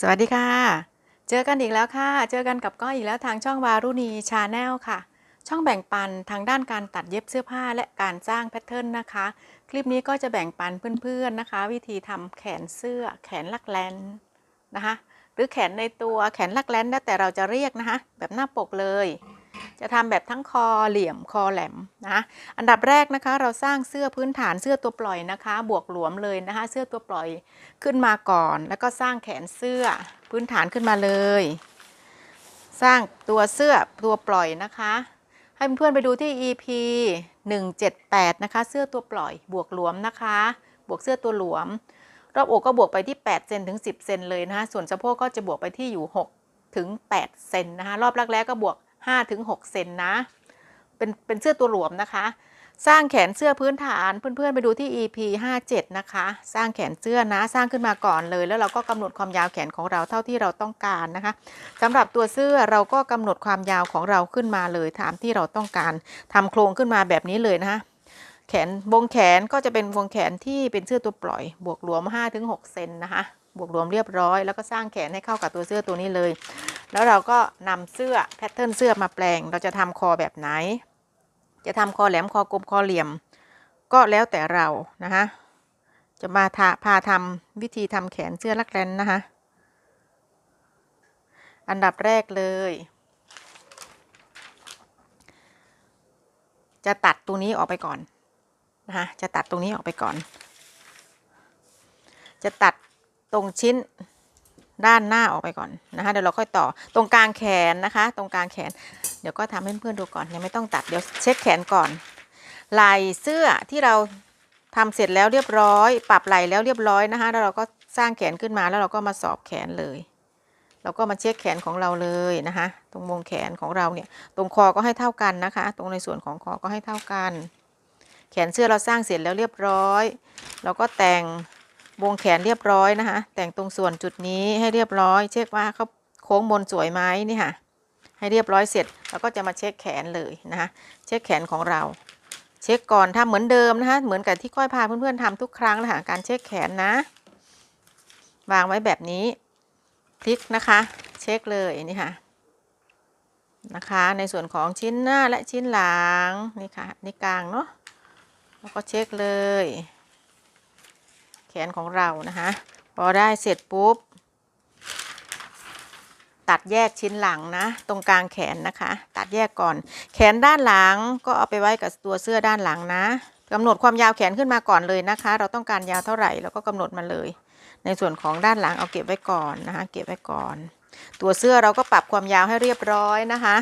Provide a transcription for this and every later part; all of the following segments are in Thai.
สวัสดีค่ะ เจอกันอีกแล้วค่ะ เจอกันกับก้อยอีกแล้วทางช่องวารุณีชาแนลค่ะ ช่องแบ่งปันทางด้านการตัดเย็บเสื้อผ้าและการสร้างแพทเทิร์นนะคะ คลิปนี้ก็จะแบ่งปันเพื่อนๆนะคะ วิธีทำแขนเสื้อ แขนลักแลนนะคะ หรือแขนในตัวแขนลักแลนแล้วแต่เราจะเรียกนะคะ แบบหน้าปกเลย จะทำแบบทั้งคอเหลี่ยมคอแหลมนะอันดับแรกนะคะเราสร้างเสื้อพื้นฐานเสื้อตัวปล่อยนะคะ บวกหลวมเลยนะคะ เสื้อตัวปล่อยขึ้นมาก่อน แล้วก็สร้างแขนเสื้อพื้นฐานขึ้นมาเลย สร้างตัวเสื้อตัวปล่อยนะคะ ให้เพื่อนๆไปดูที่ EP 178 นะคะ เสื้อตัวปล่อย บวกหลวมนะคะ บวกเสื้อตัวหลวม รอบอกก็บวกไปที่8เซนถึง 10 เซนเลยนะคะส่วนสะโพกก็จะบวกไปที่อยู่ 6 ถึง 8 เซนนะคะ รอบแรกๆก็บวก 5ถึง6เซนนะ เป็นเป็นเสื้อตัวหลวมนะคะ สร้างแขนเสื้อพื้นฐานเพื่อนๆไปดูที่ EP 57 นะคะ สร้างแขนเสื้อนะ สร้างขึ้นมาก่อนเลย แล้วเราก็กำหนดความยาวแขนของเราเท่าที่เราต้องการนะคะสำหรับตัวเสื้อเราก็กำหนดความยาวของเราขึ้นมาเลยตามที่เราต้องการทำโครงขึ้นมาแบบนี้เลยนะคะแขนวงแขนก็จะเป็นวงแขนที่เป็นเสื้อตัวปล่อย บวกรวม5-6เซนนะคะ บวกรวมเรียบร้อย แล้วก็สร้างแขนให้เข้ากับตัวเสื้อตัวนี้เลย แล้วเราก็นำเสื้อแพทเทิร์นเสื้อมาแปลง เราจะทำคอแบบไหน จะทำคอแหลมคอกลมคอเหลี่ยม ก็แล้วแต่เรานะคะจะมาทาพาทำวิธีทำแขนเสื้อลักแรนนะคะอันดับแรกเลย จะตัดตรงนี้ออกไปก่อนนะคะจะตัดตรงนี้ออกไปก่อน จะตัด ตรงชิ้นด้านหน้าออกไปก่อนนะคะเดี๋ยวเราค่อยต่อตรงกลางแขนนะคะ ตรงกลางแขน เดี๋ยวก็ทำให้เพื่อนๆดูก่อนยังไม่ต้องตัดเดี๋ยวเช็คแขนก่อนไหล่เสื้อที่เราทำเสร็จแล้วเรียบร้อย ปรับไหล่แล้วเรียบร้อยนะคะ แล้วเราก็สร้างแขนขึ้นมาแล้วเราก็มาสอบแขนเลย เราก็มาเช็คแขนของเราเลยนะคะ ตรงวงแขนของเราเนี่ยตรงคอก็ให้เท่ากันนะคะ ตรงในส่วนของคอก็ให้เท่ากัน แขนเสื้อเราสร้างเสร็จแล้วเรียบร้อย เราก็แต่ง วงแขนเรียบร้อยนะคะ แต่งตรงส่วนจุดนี้ให้เรียบร้อย เช็คว่าเขาโค้งบนสวยไหมนี่ค่ะ ให้เรียบร้อยเสร็จเราก็จะมาเช็คแขนเลยนะคะเช็คแขนของเรา เช็คก่อนทำเหมือนเดิมนะคะเหมือนกับที่ก้อยพาเพื่อนๆทำทุกครั้งนะคะการเช็คแขนนะ วางไว้แบบนี้พลิกนะคะ เช็คเลยนี่ค่ะนะคะ ในส่วนของชิ้นหน้าและชิ้นหลังนี่ค่ะนี่กลางเนาะแล้วก็เช็คเลย นของเรานะคะ พอได้เสร็จปุ๊บ ตัดแยกชิ้นหลังนะ ตรงกลางแขนนะคะ ตัดแยกก่อน แขนด้านหลังก็เอาไปไว้กับตัวเสื้อด้านหลังนะกำหนดความยาวแขนขึ้นมาก่อนเลยนะคะ เราต้องการยาวเท่าไหร่เราก็กำหนดมาเลย ในส่วนของด้านหลังเอาเก็บไว้ก่อนนะคะ เก็บไว้ก่อน ตัวเสื้อเราก็ปรับความยาวให้เรียบร้อยนะคะ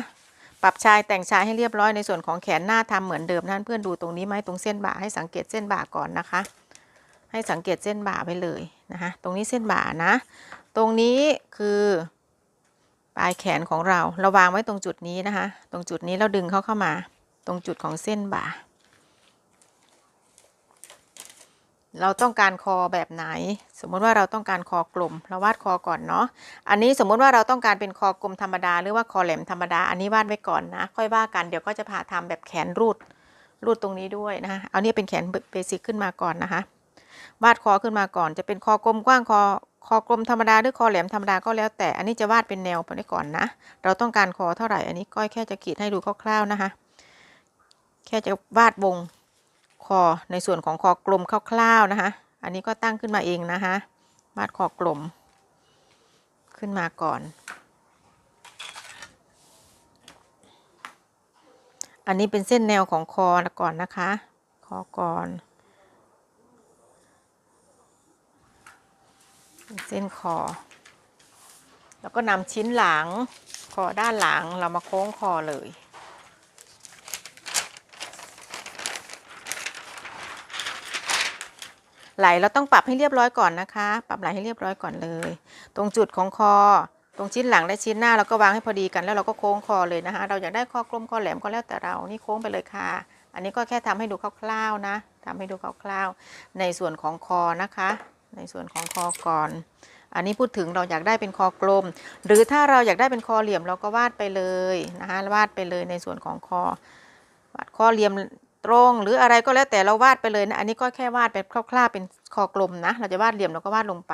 ปรับชายแต่งชายให้เรียบร้อยในส่วนของแขนหน้าทำเหมือนเดิมนั่นเพื่อนดูตรงนี้ไหมตรงเส้นบ่าให้สังเกตเส้นบ่าก่อนนะคะ ให้สังเกตเส้นบ่าไปเลยนะคะตรงนี้เส้นบ่านะ ตรงนี้คือปลายแขนของเราเราวางไว้ตรงจุดนี้นะคะ ตรงจุดนี้เราดึงเขาเข้ามา ตรงจุดของเส้นบ่า เราต้องการคอแบบไหน สมมุติว่าเราต้องการคอกลม เราวาดคอก่อนเนาะ อันนี้สมมุติว่าเราต้องการเป็นคอกลมธรรมดา หรือว่าคอแหลมธรรมดา อันนี้วาดไว้ก่อนนะ ค่อยว่ากัน เดี๋ยวก็จะพาทำแบบแขนรูด รูดตรงนี้ด้วยนะคะ เอาเนี่ยเป็นแขนเบสิกขึ้นมาก่อนนะคะ วาดคอขึ้นมาก่อน จะเป็นคอกลมกว้างคอคอกลมธรรมดาหรือคอแหลมธรรมดาก็แล้วแต่ อันนี้จะวาดเป็นแนวไปก่อนนะ เราต้องการคอเท่าไหร่ อันนี้ก้อยแค่จะขีดให้ดูคร่าวๆนะคะ แค่จะวาดวงคอในส่วนของคอกลมคร่าวๆนะคะ อันนี้ก็ตั้งขึ้นมาเองนะคะ วาดคอกลม ขึ้นมาก่อน อันนี้เป็นเส้นแนวของคอก่อนนะคะ คอก่อน เส้นคอ แล้วก็นำชิ้นหลังคอด้านหลังเรามาโค้งคอเลย ไหลเราต้องปรับให้เรียบร้อยก่อนนะคะ ปรับไหลให้เรียบร้อยก่อนเลย ตรงจุดของคอ ตรงชิ้นหลังและชิ้นหน้าเราก็วางให้พอดีกันแล้วเราก็โค้งคอเลยนะคะ เราอยากได้คอกลมคอแหลมก็แล้วแต่เรา นี่โค้งไปเลยค่ะ อันนี้ก็แค่ทำให้ดูคร่าวๆนะทำให้ดูคร่าวๆ ในส่วนของคอนะคะ ในส่วนของคอก่อน อันนี้พูดถึงเราอยากได้เป็นคอกลม หรือถ้าเราอยากได้เป็นคอเหลี่ยมเราก็วาดไปเลยนะคะวาดไปเลยในส่วนของคอวาดคอเหลี่ยมตรงหรืออะไรก็แล้วแต่เราวาดไปเลยนะอันนี้ก็แค่วาดแบบคร่าวๆเป็นคอกลมนะ เราจะวาดเหลี่ยมเราก็วาดลงไป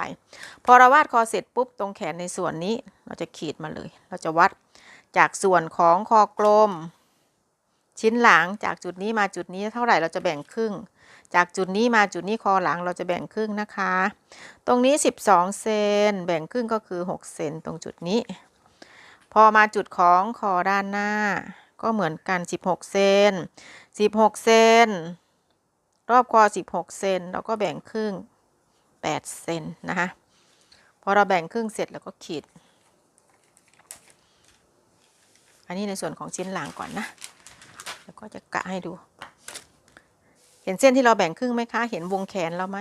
พอเราวาดคอเสร็จปุ๊บตรงแขนในส่วนนี้เราจะขีดมาเลย เราจะวัดจากส่วนของคอกลม ชิ้นหลังจากจุดนี้มาจุดนี้เท่าไหร่เราจะแบ่งครึ่ง จากจุดนี้มาจุดนี้คอหลังเราจะแบ่งครึ่งนะคะ ตรงนี้ 12 เซนแบ่งครึ่งก็คือ 6 เซนตรงจุดนี้ พอมาจุดของคอด้านหน้า ก็เหมือนกัน 16 เซน16 เซนรอบคอ 16 เซนเราก็แบ่งครึ่ง 8 เซนนะคะ พอเราแบ่งครึ่งเสร็จแล้วก็ขีด อันนี้ในส่วนของชิ้นหลังก่อนนะ แล้วก็จะกะให้ดู เห็นเส้นที่เราแบ่งครึ่งไหมคะ เห็นวงแขนเราไหม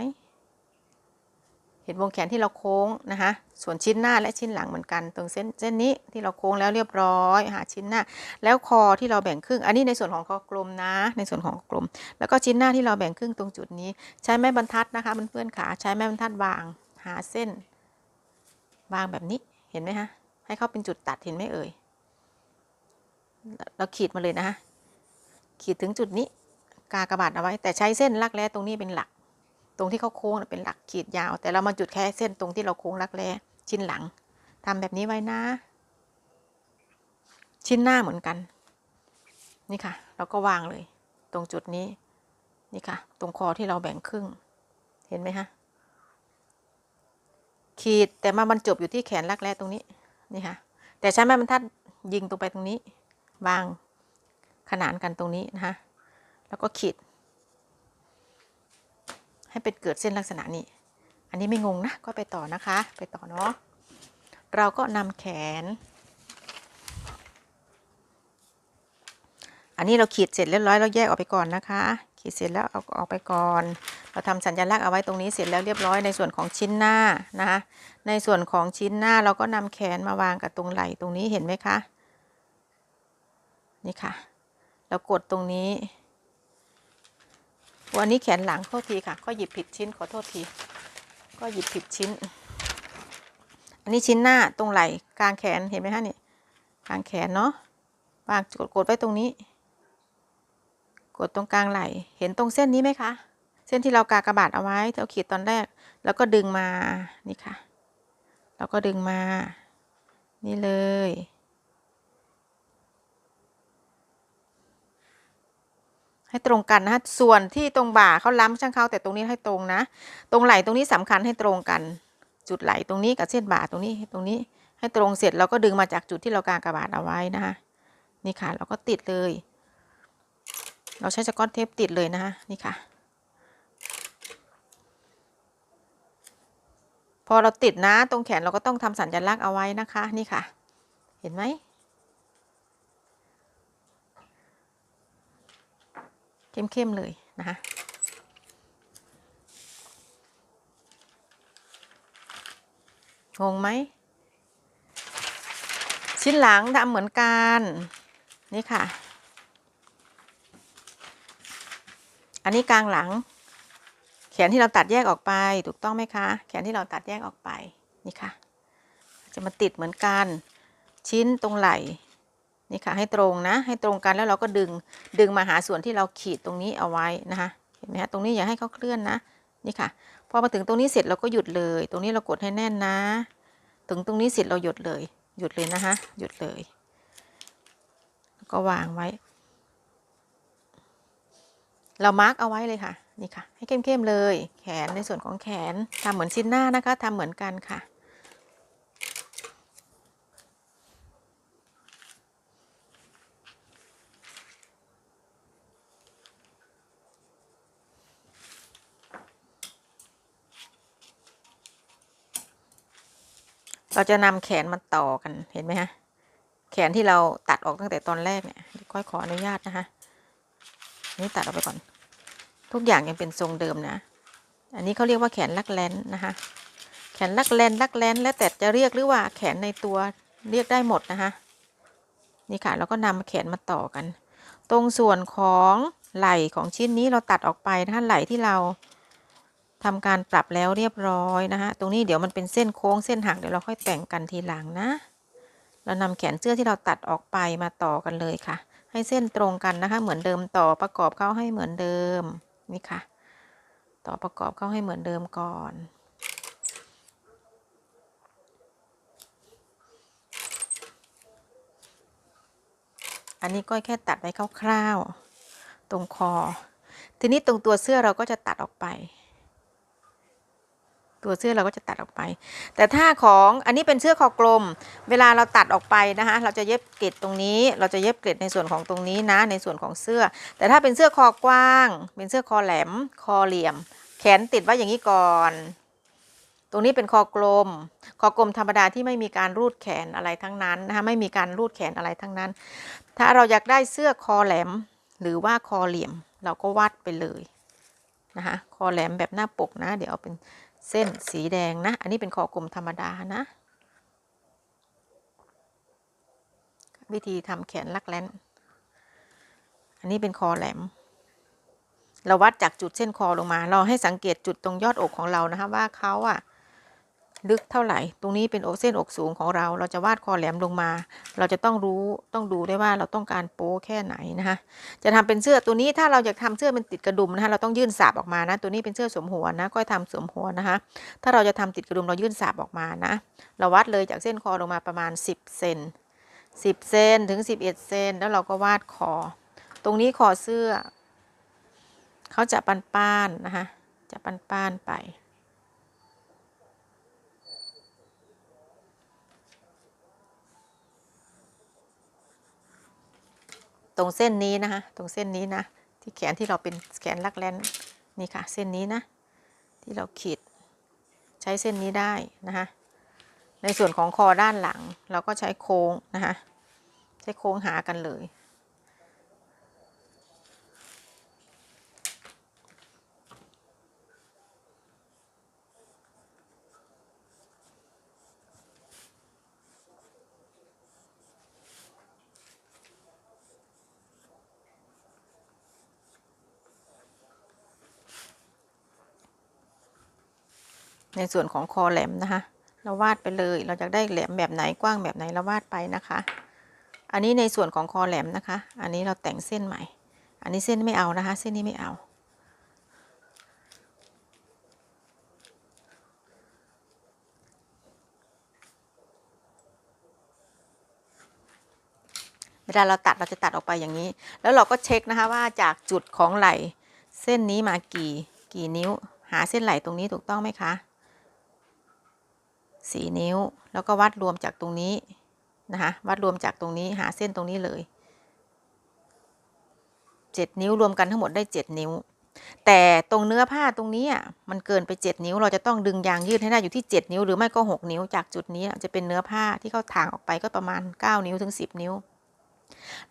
เห็นวงแขนที่เราโค้งนะคะ ส่วนชิ้นหน้าและชิ้นหลังเหมือนกัน ตรงเส้นเส้นนี้ที่เราโค้งแล้วเรียบร้อยหาชิ้นหน้า แล้วคอที่เราแบ่งครึ่ง อันนี้ในส่วนของคอกลมนะ ในส่วนของกลม แล้วก็ชิ้นหน้าที่เราแบ่งครึ่งตรงจุดนี้ ใช้ไม้บรรทัดนะคะเพื่อนๆขาใช้ไม้บรรทัดวาง หาเส้นวางแบบนี้ เห็นไหมคะ ให้เขาเป็นจุดตัดเห็นไหมเอ่ย เราขีดมาเลยนะคะขีดถึงจุดนี้ กากระบาดเอาไว้ แต่ใช้เส้นลักแร้ตรงนี้เป็นหลัก ตรงที่เขาโค้งเป็นหลักขีดยาว แต่เรามาจุดแค่เส้นตรงที่เราโค้งลักแร้ชิ้นหลังทำแบบนี้ไว้นะ ชิ้นหน้าเหมือนกัน นี่ค่ะ เราก็วางเลย ตรงจุดนี้ นี่ค่ะ ตรงคอที่เราแบ่งครึ่ง เห็นไหมคะขีดแต่มาบรรจบอยู่ที่แขนรักแร้ตรงนี้นี่ค่ะ แต่ใช้ไม้บรรทัดยิงตรงไปตรงนี้ วางขนานกันตรงนี้นะคะ แล้วก็ขีด ให้เป็นเกิดเส้นลักษณะนี้ อันนี้ไม่งงนะ ก็ไปต่อนะคะ ไปต่อเนาะ เราก็นำแขน อันนี้เราขีดเสร็จเรียบร้อยเราแยกออกไปก่อนนะคะ ขีดเสร็จแล้วเอาออกไปก่อน เราทำสัญลักษณ์เอาไว้ตรงนี้เสร็จแล้วเรียบร้อยในส่วนของชิ้นหน้านะคะ ในส่วนของชิ้นหน้าเราก็นำแขนมาวางกับตรงไหล่ตรงนี้เห็นไหมคะ นี่ค่ะ เรากดตรงนี้ วันนี้แขนหลังโทษทีค่ะ ก็หยิบผิดชิ้นขอโทษที ก็หยิบผิดชิ้น อันนี้ชิ้นหน้าตรงไหล่กลางแขนเห็นไหมคะนี่กลางแขนเนาะวางกดกดไว้ตรงนี้ กดตรงกลางไหล่เห็นตรงเส้นนี้ไหมคะ เส้นที่เรากากระบาดเอาไว้ที่เราขีดตอนแรก แล้วก็ดึงมานี่ค่ะ แล้วก็ดึงมา นี่เลย ให้ตรงกันนะส่วนที่ตรงบ่าเขาล้ำช่างเขาแต่ตรงนี้ให้ตรงนะ ตรงไหล่ตรงนี้สำคัญให้ตรงกัน จุดไหล่ตรงนี้กับเส้นบ่าตรงนี้ตรงนี้ ให้ตรงเสร็จเราก็ดึงมาจากจุดที่เรากางกระบาดเอาไว้นะคะนี่ค่ะ เราก็ติดเลย เราใช้สกอตเทปติดเลยนะคะนี่ค่ะ พอเราติดนะตรงแขนเราก็ต้องทำสัญลักษณ์เอาไว้นะคะ นี่ค่ะ เห็นไหม เข้มๆเลยนะคะงงไหม ชิ้นหลังทำเหมือนกัน นี่ค่ะ อันนี้กลางหลัง แขนที่เราตัดแยกออกไปถูกต้องไหมคะ แขนที่เราตัดแยกออกไป นี่ค่ะ จะมาติดเหมือนกัน ชิ้นตรงไหล่ นี่ค่ะให้ตรงนะ ให้ตรงกันแล้วเราก็ดึงดึงมาหาส่วนที่เราขีดตรงนี้เอาไว้นะคะเห็นไหมคะตรงนี้อย่าให้เขาเคลื่อนนะนี่ค่ะพอมาถึงตรงนี้เสร็จเราก็หยุดเลย ตรงนี้เรากดให้แน่นนะ ถึงตรงนี้เสร็จเราหยุดเลย หยุดเลยนะคะหยุดเลยแล้วก็วางไว้ เรามาร์กเอาไว้เลยค่ะนี่ค่ะ ให้เข้มๆเลย แขนในส่วนของแขนทำเหมือนชิ้นหน้านะคะทำเหมือนกันค่ะ เราจะนำแขนมาต่อกันเห็นไหมฮะ แขนที่เราตัดออกตั้งแต่ตอนแรกเนี่ยค่อยขออนุญาตนะคะนี่ตัดออกไปก่อน ทุกอย่างยังเป็นทรงเดิมนะ อันนี้เขาเรียกว่าแขนลักแลนนะคะ แขนลักแลนลักแลนแล้วแต่จะเรียกหรือว่าแขนในตัวเรียกได้หมดนะคะ นี่ค่ะเราก็นำแขนมาต่อกัน ตรงส่วนของไหล่ของชิ้นนี้เราตัดออกไปนะคะไหล่ที่เรา ทำการปรับแล้วเรียบร้อยนะคะตรงนี้เดี๋ยวมันเป็นเส้นโค้งเส้นหักเดี๋ยวเราค่อยแต่งกันทีหลังนะ เรานำแขนเสื้อที่เราตัดออกไปมาต่อกันเลยค่ะ ให้เส้นตรงกันนะคะ เหมือนเดิมต่อประกอบเข้าให้เหมือนเดิมนี่ค่ะ ต่อประกอบเข้าให้เหมือนเดิมก่อนอันนี้ก้อยแค่ตัดไว้คร่าวๆ ตรงคอ ทีนี้ตรงตัวเสื้อเราก็จะตัดออกไป ตัวเสื้อเราก็จะตัดออกไป แต่ถ้าของอันนี้เป็นเสื้อคอกลม เวลาเราตัดออกไปนะคะ เราจะเย็บเกล็ดตรงนี้ เราจะเย็บเกล็ดในส่วนของตรงนี้นะ ในส่วนของเสื้อ แต่ถ้าเป็นเสื้อคอกว้าง เป็นเสื้อคอแหลม คอเหลี่ยม แขนติดไว้อย่างนี้ก่อน ตรงนี้เป็นคอกลม คอกลมธรรมดาที่ไม่มีการรูดแขนอะไรทั้งนั้นนะคะไม่มีการรูดแขนอะไรทั้งนั้น ถ้าเราอยากได้เสื้อคอแหลม หรือว่าคอเหลี่ยม เราก็วาดไปเลยนะคะคอแหลมแบบหน้าปกนะ เดี๋ยวเอาเป็น เส้นสีแดงนะ อันนี้เป็นคอกลมธรรมดานะ วิธีทำแขนลักแร้น อันนี้เป็นคอแหลม เราวัดจากจุดเส้นคอลงมา เราให้สังเกตจุดตรงยอดอกของเรานะคะว่าเขาอะ ลึกเท่าไหร่ ตรงนี้เป็นอกเส้นอกสูงของเรา เราจะวาดคอแหลมลงมา เราจะต้องรู้ต้องดูได้ว่าเราต้องการโป๊แค่ไหนนะคะ จะทำเป็นเสื้อตัวนี้ถ้าเราอยากทำเสื้อเป็นติดกระดุมนะคะเราต้องยื่นสาบออกมานะ ตัวนี้เป็นเสื้อสวมหัวนะก้อยทำสวมหัวนะคะ ถ้าเราจะทำติดกระดุมเรายื่นสาบออกมานะ เราวัดเลยจากเส้นคอลงมาประมาณ 10เซน10เซนถึง 11เซนแล้วเราก็วาดคอ ตรงนี้คอเสื้อเขาจะป้านๆนะคะจะป้านๆไป ตรงเส้นนี้นะคะ ตรงเส้นนี้นะ ที่แขนที่เราเป็นแขนลักแร้นนี่ค่ะ เส้นนี้นะ ที่เราขีดใช้เส้นนี้ได้นะคะ ในส่วนของคอด้านหลัง เราก็ใช้โค้งนะคะ ใช้โค้งหากันเลย ในส่วนของคอแหลมนะคะ เราวาดไปเลย เราจะได้แหลมแบบไหนกว้างแบบไหนเราวาดไปนะคะ อันนี้ในส่วนของคอแหลมนะคะ อันนี้เราแต่งเส้นใหม่ อันนี้เส้นไม่เอานะคะ เส้นนี้ไม่เอาเวลาเราตัดเราจะตัดออกไปอย่างนี้ แล้วเราก็เช็คนะคะว่าจากจุดของไหล่เส้นนี้มากี่กี่นิ้ว หาเส้นไหล่ตรงนี้ถูกต้องไหมคะ สี่นิ้ว แล้วก็วัดรวมจากตรงนี้นะคะวัดรวมจากตรงนี้หาเส้นตรงนี้เลยเจ็ดนิ้วรวมกันทั้งหมดได้เจ็ดนิ้ว แต่ตรงเนื้อผ้าตรงนี้อะมันเกินไปเจ็ดนิ้ว เราจะต้องดึงยางยืดให้ได้อยู่ที่เจ็ดนิ้ว หรือไม่ก็หกนิ้ว จากจุดนี้จะเป็นเนื้อผ้าที่เขาถางออกไปก็ประมาณเก้านิ้วถึงสิบนิ้ว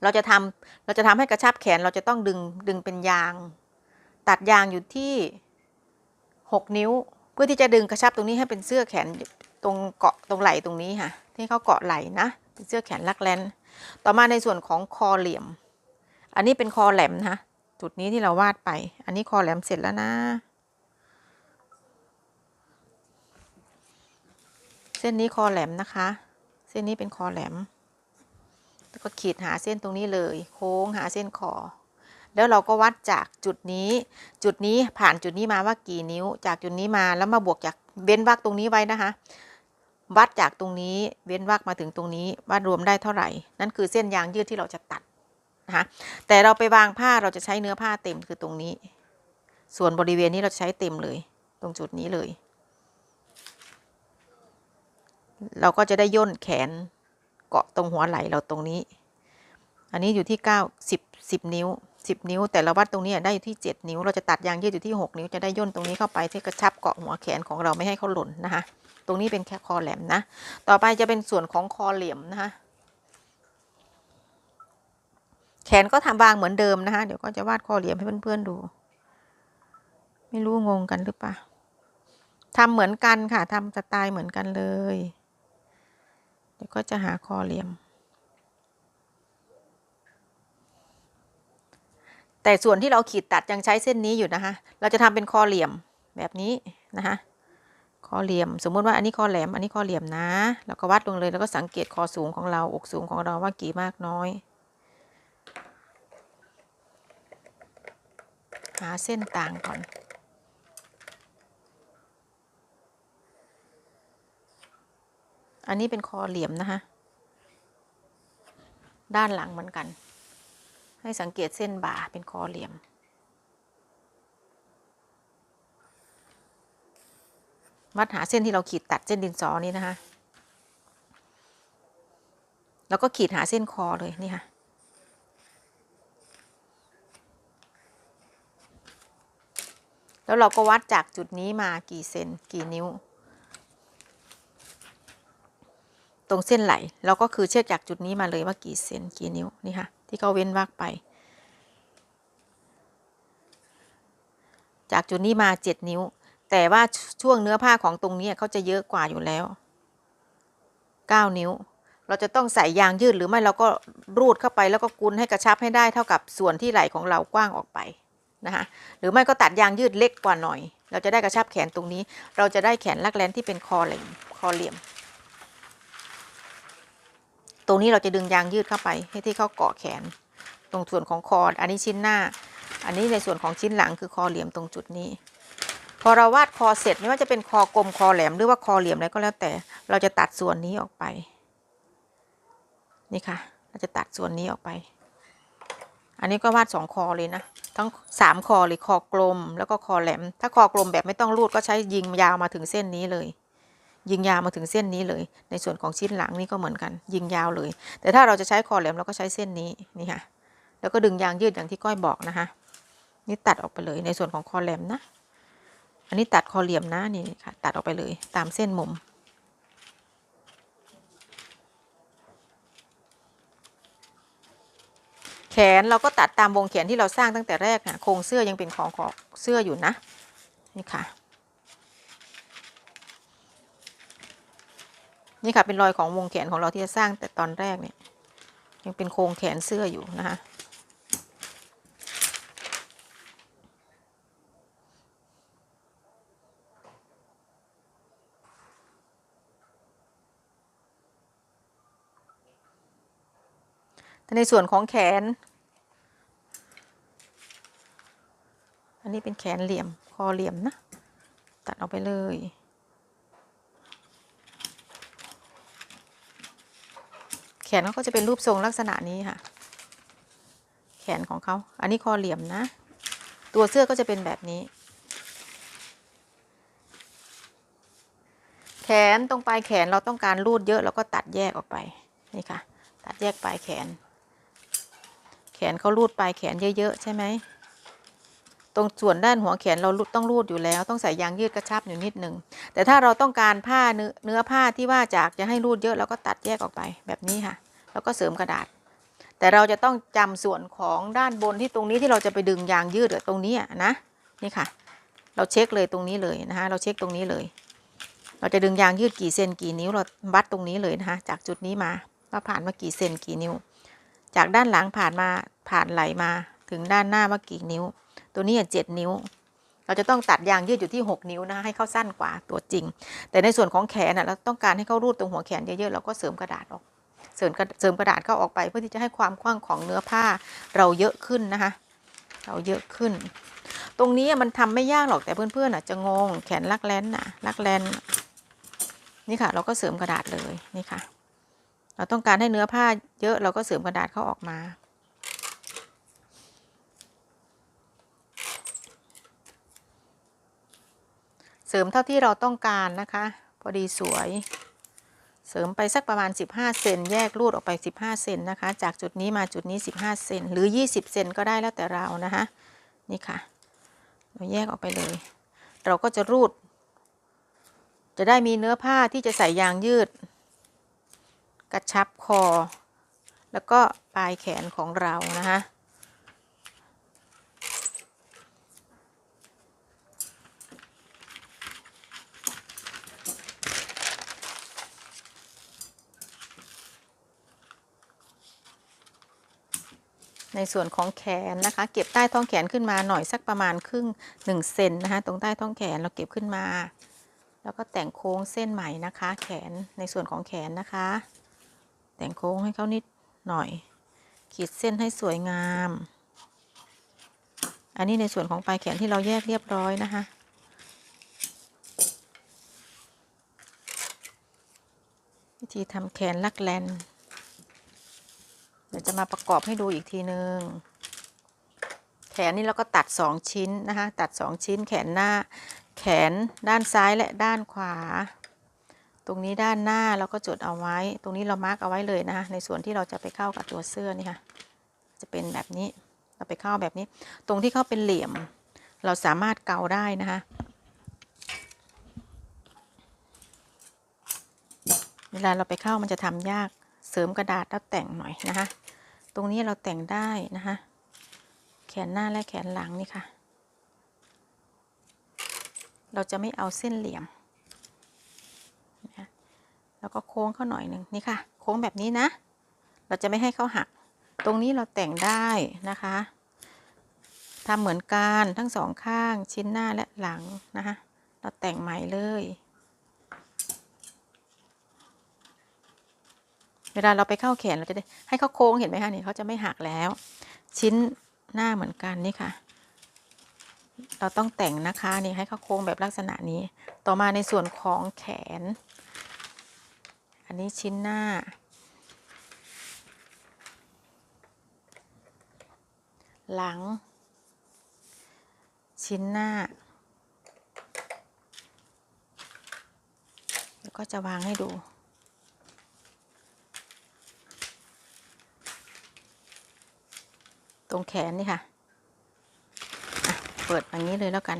เราจะทำเราจะทำให้กระชับแขนเราจะต้องดึงดึงเป็นยาง ตัดยางอยู่ที่หกนิ้ว เพื่อที่จะดึงกระชับตรงนี้ให้เป็นเสื้อแขน ตรงเกาะตรงไหล่ตรงนี้ค่ะ ที่เขาเกาะไหล่นะเป็นเสื้อแขนลักแลนต่อมาในส่วนของคอเหลี่ยม อันนี้เป็นคอแหลมนะคะจุดนี้ที่เราวาดไป อันนี้คอแหลมเสร็จแล้วนะ เส้นนี้คอแหลมนะคะ เส้นนี้เป็นคอแหลม แล้วก็ขีดหาเส้นตรงนี้เลย โค้งหาเส้นคอ แล้วเราก็วัดจากจุดนี้ จุดนี้ผ่านจุดนี้มาว่ากี่นิ้ว จากจุดนี้มาแล้วมาบวกจากเว้นวรรคตรงนี้ไว้นะคะ วัดจากตรงนี้เว้นวรรคมาถึงตรงนี้วัดรวมได้เท่าไหร่ นั่นคือเส้นยางยืดที่เราจะตัดนะคะแต่เราไปวางผ้าเราจะใช้เนื้อผ้าเต็มคือตรงนี้ ส่วนบริเวณนี้เราจะใช้เต็มเลย ตรงจุดนี้เลย เราก็จะได้ย่นแขนเกาะตรงหัวไหล่เราตรงนี้ อันนี้อยู่ที่เก้าสิบสิบนิ้ว สิบนิ้ว แต่เราวัดตรงนี้ได้อยู่ที่เจ็ดนิ้ว เราจะตัดยางยืดอยู่ที่หกนิ้วจะได้ย่นตรงนี้เข้าไปที่กระชับเกาะหัวแขนของเราไม่ให้เขาหล่นนะคะ ตรงนี้เป็นแค่คอแหลมนะ ต่อไปจะเป็นส่วนของคอเหลี่ยมนะคะแขนก็ทำวางเหมือนเดิมนะคะเดี๋ยวก็จะวาดคอเหลี่ยมให้เพื่อนๆดู ไม่รู้งงกันหรือเปล่าทำเหมือนกันค่ะทำสไตล์เหมือนกันเลย เดี๋ยวก็จะหาคอเหลี่ยม แต่ส่วนที่เราขีดตัดยังใช้เส้นนี้อยู่นะคะ เราจะทำเป็นคอเหลี่ยมแบบนี้นะคะคอเหลี่ยม สมมุติว่าอันนี้คอแหลม อันนี้คอเหลี่ยมนะ แล้วก็วัดลงเลย แล้วก็สังเกตคอสูงของเรา อกสูงของเราว่ากี่มากน้อย หาเส้นต่างก่อน อันนี้เป็นคอเหลี่ยมนะคะ ด้านหลังเหมือนกัน ให้สังเกตเส้นบ่าเป็นคอเหลี่ยม วัดหาเส้นที่เราขีดตัดเส้นดินสอนี้นะคะ แล้วก็ขีดหาเส้นคอเลยนี่ค่ะแล้วเราก็วัดจากจุดนี้มากี่เซนกี่นิ้ว ตรงเส้นไหลเราก็คือเชือกจากจุดนี้มาเลยว่ากี่เซนกี่นิ้วนี่ค่ะ ที่เขาเว้นวรรคไป จากจุดนี้มาเจ็ดนิ้ว แต่ว่าช่วงเนื้อผ้าของตรงนี้เขาจะเยอะกว่าอยู่แล้วเก้านิ้ว เราจะต้องใส่ยางยืดหรือไม่เราก็รูดเข้าไปแล้วก็กุนให้กระชับให้ได้เท่ากับส่วนที่ไหล่ของเรากว้างออกไปนะคะหรือไม่ก็ตัดยางยืดเล็กกว่าหน่อย เราจะได้กระชับแขนตรงนี้ เราจะได้แขนลักแร้นที่เป็นคอเหลี่ยมคอเหลี่ยม ตรงนี้เราจะดึงยางยืดเข้าไป ให้ที่เข้าเกาะแขน ตรงส่วนของคอ อันนี้ชิ้นหน้า อันนี้ในส่วนของชิ้นหลังคือคอเหลี่ยมตรงจุดนี้ พอเราวาดคอเสร็จไม่ว่าจะเป็นคอกลมคอแหลมหรือว่าคอเหลี่ยมอะไรก็แล้วแต่ เราจะตัดส่วนนี้ออกไป นี่ค่ะ เราจะตัดส่วนนี้ออกไป อันนี้ก็วาดสองคอเลยนะทั้งสามคอเลยคอกลมแล้วก็คอแหลม ถ้าคอกลมแบบไม่ต้องรูดก็ใช้ยิงยาวมาถึงเส้นนี้เลย ยิงยาวมาถึงเส้นนี้เลย ในส่วนของชิ้นหลังนี่ก็เหมือนกัน ยิงยาวเลย แต่ถ้าเราจะใช้คอแหลมเราก็ใช้เส้นนี้นี่ค่ะแล้วก็ดึงยางยืดอย่างที่ก้อยบอกนะคะนี่ตัดออกไปเลยในส่วนของคอแหลมนะ อันนี้ตัดคอเหลี่ยมนะนี่ค่ะ ตัดออกไปเลย ตามเส้นมุมแขนเราก็ตัดตามวงแขนที่เราสร้างตั้งแต่แรกนะโครงเสื้อยังเป็นของของเสื้ออยู่นะ นี่ค่ะ นี่ค่ะเป็นรอยของวงแขนของเราที่จะสร้างแต่ตอนแรกเนี่ย ยังเป็นโครงแขนเสื้ออยู่นะคะแต่ในส่วนของแขน อันนี้เป็นแขนเหลี่ยม คอเหลี่ยมนะ ตัดออกไปเลย แขนเขาก็จะเป็นรูปทรงลักษณะนี้ค่ะ แขนของเขา อันนี้คอเหลี่ยมนะ ตัวเสื้อก็จะเป็นแบบนี้ แขนตรงปลายแขนเราต้องการรูดเยอะเราก็ตัดแยกออกไป นี่ค่ะ ตัดแยกปลายแขน แขนเขารูดปลายแขนเยอะๆใช่ไหม รงส่วนด้านหัวแขนเราต้องรูดอยู่แล้ว ต้องใส่ยางยืดกระชับอยู่นิดหนึ่งแต่ถ้าเราต้องการผ้าเนื้อผ้าที่ว่าจากจะให้รูดเยอะเราก็ตัดแยกออกไปแบบนี้ค่ะ แล้วก็เสริมกระดาษ แต่เราจะต้องจำส่วนของด้านบนที่ตรงนี้ที่เราจะไปดึงยางยืดกับตรงนี้นะนี่ค่ะ เราเช็คเลยตรงนี้เลยนะคะเราเช็คตรงนี้เลย เราจะดึงยางยืดกี่เซนกี่นิ้วเราวัดตรงนี้เลยนะคะจากจุดนี้มาว่าผ่านมากี่เซนกี่นิ้ว จากด้านหลังผ่านมาผ่านไหลมาถึงด้านหน้าว่ากี่นิ้ว ตัวนี้เจ็ดนิ้ว เราจะต้องตัดยางยืดอยู่ที่ 6 นิ้วนะคะให้เข้าสั้นกว่าตัวจริง แต่ในส่วนของแขนนะเราต้องการให้เขารูดตรงหัวแขนเยอะๆเราก็เสริมกระดาษออก เสริมกระเสริมกระดาษเข้าออกไปเพื่อที่จะให้ความกว้างของเนื้อผ้าเราเยอะขึ้นนะคะเราเยอะขึ้น ตรงนี้มันทำไม่ยากหรอกแต่เพื่อนๆอะจะงงแขนลักแลนน่ะลักแลนนี่ค่ะ เราก็เสริมกระดาษเลยนี่ค่ะ เราต้องการให้เนื้อผ้าเยอะเราก็เสริมกระดาษเข้าออกมา เสริมเท่าที่เราต้องการนะคะ พอดีสวย เสริมไปสักประมาณ 15 เซนแยกรูดออกไป 15 เซนนะคะ จากจุดนี้มาจุดนี้ 15 เซนหรือ 20 เซนก็ได้แล้วแต่เรานะคะนี่ค่ะ เราแยกออกไปเลย เราก็จะรูด จะได้มีเนื้อผ้าที่จะใส่ยางยืด กระชับคอ แล้วก็ปลายแขนของเรานะคะ ในส่วนของแขนนะคะ เก็บใต้ท้องแขนขึ้นมาหน่อยสักประมาณครึ่งหนึ่งเซนนะคะตรงใต้ท้องแขนเราเก็บขึ้นมา แล้วก็แต่งโค้งเส้นใหม่นะคะ แขนในส่วนของแขนนะคะ แต่งโค้งให้เขานิดหน่อย ขีดเส้นให้สวยงาม อันนี้ในส่วนของปลายแขนที่เราแยกเรียบร้อยนะคะวิธีทำแขนลักแลน เดี๋ยวจะมาประกอบให้ดูอีกทีนึง แขนนี่เราก็ตัดสองชิ้นนะคะ ตัดสองชิ้นแขนหน้า แขนด้านซ้ายและด้านขวา ตรงนี้ด้านหน้าเราก็จดเอาไว้ ตรงนี้เรามาร์กเอาไว้เลยนะคะ ในส่วนที่เราจะไปเข้ากับตัวเสื้อนี่ค่ะ จะเป็นแบบนี้ เราไปเข้าแบบนี้ ตรงที่เข้าเป็นเหลี่ยม เราสามารถเกาได้นะคะเวลาเราไปเข้ามันจะทำยาก เสริมกระดาษแล้วแต่งหน่อยนะคะ ตรงนี้เราแต่งได้นะคะ แขนหน้าและแขนหลังนี่ค่ะ เราจะไม่เอาเส้นเหลี่ยมนะะแล้วก็โค้งเข้าหน่อยหนึ่งนี่ค่ะ โค้งแบบนี้นะ เราจะไม่ให้เขาหัก ตรงนี้เราแต่งได้นะคะทำเหมือนกันทั้งสองข้างชิ้นหน้าและหลังนะคะ เราแต่งใหม่เลย เวลาเราไปเข้าแขนเราจะได้ให้เขาโค้งเห็นไหมคะนี่เขาจะไม่หักแล้ว ชิ้นหน้าเหมือนกันนี่ค่ะ เราต้องแต่งนะคะนี่ให้เขาโค้งแบบลักษณะนี้ ต่อมาในส่วนของแขน อันนี้ชิ้นหน้า หลัง ชิ้นหน้าแล้วก็จะวางให้ดู ตรงแขนนี่ค่ะะเปิดอย่างนี้เลยแล้วกัน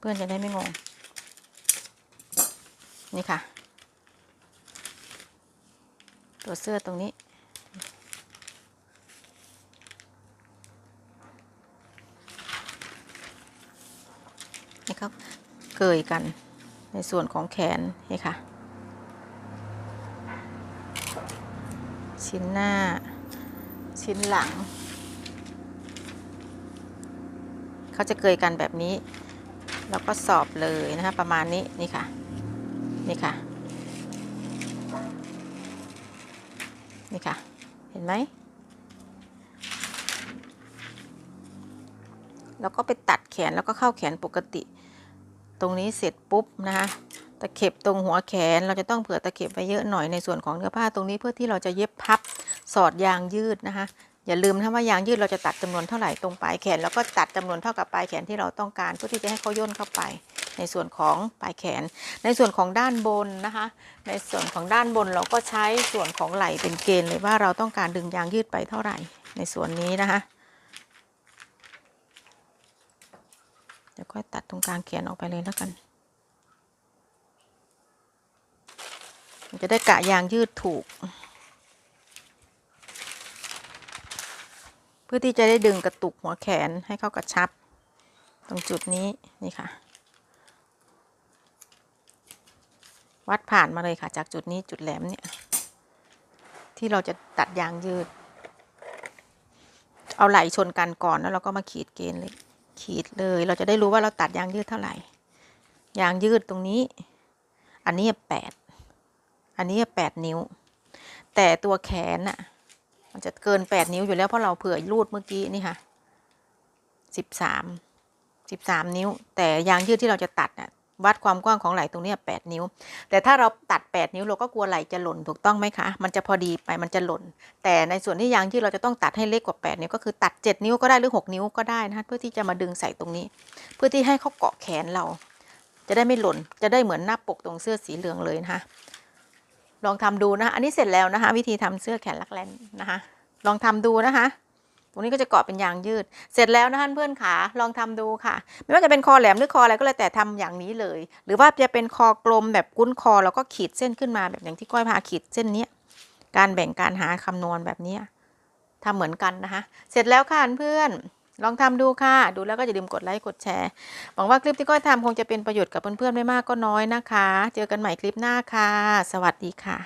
เพื่อนๆจะได้ไม่งง นี่ค่ะ ตัวเสื้อตรงนี้ นี่ครับเกยกันในส่วนของแขนนี่ค่ะ ชิ้นหน้า ชิ้นหลัง เขาจะเกยกันแบบนี้ แล้วก็สอบเลยนะคะประมาณนี้นี่ค่ะนี่ค่ะนี่ค่ะ เห็นไหม แล้วก็ไปตัดแขนแล้วก็เข้าแขนปกติ ตรงนี้เสร็จปุ๊บนะคะตะเข็บตรงหัวแขนเราจะต้องเผื่อตะเข็บไว้เยอะหน่อยในส่วนของเนื้อผ้าตรงนี้เพื่อที่เราจะเย็บพับสอดยางยืดนะคะ อย่าลืมนะว่ายางยืดเราจะตัดจำนวนเท่าไหร่ตรงปลายแขน แล้วก็ตัดจำนวนเท่ากับปลายแขนที่เราต้องการเพื่อที่จะให้เขาย่นเข้าไป ในส่วนของปลายแขน ในส่วนของด้านบนนะคะ ในส่วนของด้านบนเราก็ใช้ส่วนของไหล่เป็นเกณฑ์เลยว่าเราต้องการดึงยางยืดไปเท่าไหร่ ในส่วนนี้นะคะเดี๋ยวก็ตัดตรงกลางแขนออกไปเลยแล้วกันจะได้กะยางยืดถูก พื่อที่จะได้ดึงกระตุกหัวแขนให้เข้ากระชับ ตรงจุดนี้นี่ค่ะ วัดผ่านมาเลยค่ะ จากจุดนี้จุดแหลมเนี่ย ที่เราจะตัดยางยืด เอาไหล่ชนกันก่อนแล้วเราก็มาขีดเกณฑ์เลยขีดเลย เราจะได้รู้ว่าเราตัดยางยืดเท่าไหร่ ยางยืดตรงนี้ อันนี้แปดอันนี้แปดนิ้ว แต่ตัวแขนน่ะ มันจะเกินแปดนิ้วอยู่แล้วเพราะเราเผื่อรูดเมื่อกี้นี่ค่ะสิบสามสิบสามนิ้ว แต่ยางยืดที่เราจะตัดน่ะวัดความกว้างของไหล่ตรงนี้แปดนิ้ว แต่ถ้าเราตัดแปดนิ้วเราก็กลัวไหล่จะหล่นถูกต้องไหมคะ มันจะพอดีไปมันจะหล่น แต่ในส่วนที่ยางยืดเราจะต้องตัดให้เล็กกว่า8นิ้วก็คือตัด7นิ้วก็ได้หรือ6นิ้วก็ได้นะคะเพื่อที่จะมาดึงใส่ตรงนี้ เพื่อที่ให้เขาเกาะแขนเรา จะได้ไม่หล่น จะได้เหมือนหน้าปกตรงเสื้อสีเหลืองเลยนะคะ ลองทำดูนะคะอันนี้เสร็จแล้วนะคะ วิธีทำเสื้อแขนลักแลนนะคะ ลองทำดูนะคะ ตรงนี้ก็จะเกาะเป็นยางยืด เสร็จแล้วนะคะเพื่อนขาลองทำดูค่ะ ไม่ว่าจะเป็นคอแหลมหรือคออะไรก็แล้วแต่ทำอย่างนี้เลย หรือว่าจะเป็นคอกลมแบบกุ้นคอแล้วก็ขีดเส้นขึ้นมาแบบอย่างที่ก้อยพาขีดเส้นเนี้ยการแบ่งการหาคำนวณแบบเนี้ยทำเหมือนกันนะคะ เสร็จแล้วค่ะเพื่อน ลองทำดูค่ะ ดูแล้วก็อย่าลืมกดไลค์กดแชร์ หวังว่าคลิปที่ก้อยทำคงจะเป็นประโยชน์กับเพื่อนๆไม่มากก็น้อยนะคะ เจอกันใหม่คลิปหน้าค่ะ สวัสดีค่ะ